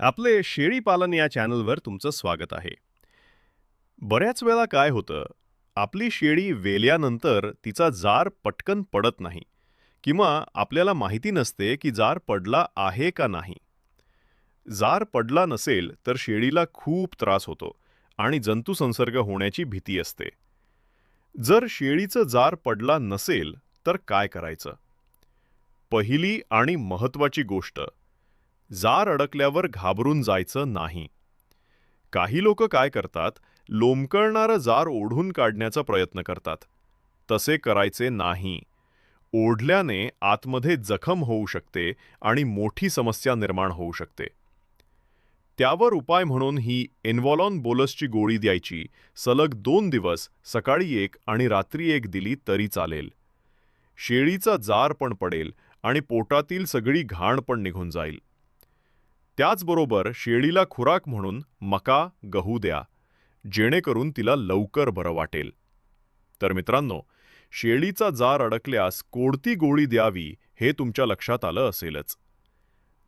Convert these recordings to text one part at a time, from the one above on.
आपले शेळी पालन या चॅनलवर तुमचं स्वागत आहे. बऱ्याच वेळा काय होतं आपली शेळी वेल्यानंतर तिचा जार पटकन पडत नाही किंवा आपल्याला माहिती नसते की जार पडला आहे का नाही. जार पडला नसेल तर शेळीला खूप त्रास होतो आणि जंतुसंसर्ग होण्याची भीती असते. जर शेळीचं जार पडला नसेल तर काय करायचं? पहिली आणि महत्त्वाची गोष्ट जार अडकल्यावर घाबरून जायचं नाही. काही लोक काय करतात? लोंबकळणारं जार ओढून काढण्याचा प्रयत्न करतात. तसे करायचे नाही. ओढल्याने आतमध्ये जखम होऊ शकते आणि मोठी समस्या निर्माण होऊ शकते. त्यावर उपाय म्हणून ही एन्व्हॉलॉन बोलसची गोळी द्यायची. सलग दोन दिवस सकाळी एक आणि रात्री एक दिली तरी चालेल. शेळीचा जार पण पडेल आणि पोटातील सगळी घाण पण निघून जाईल. त्याचबरोबर शेळीला खुराक म्हणून मका गहू द्या जेणेकरून तिला लवकर बरं वाटेल. तर मित्रांनो शेळीचा जार अडकल्यास कोणती गोळी द्यावी हे तुमच्या लक्षात आलं असेलच.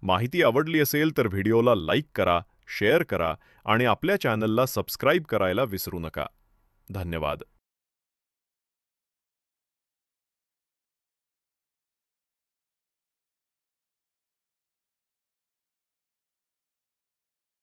माहिती आवडली असेल तर व्हिडिओला लाईक करा शेअर करा आणि आपल्या चॅनलला सबस्क्राईब करायला विसरू नका. धन्यवाद.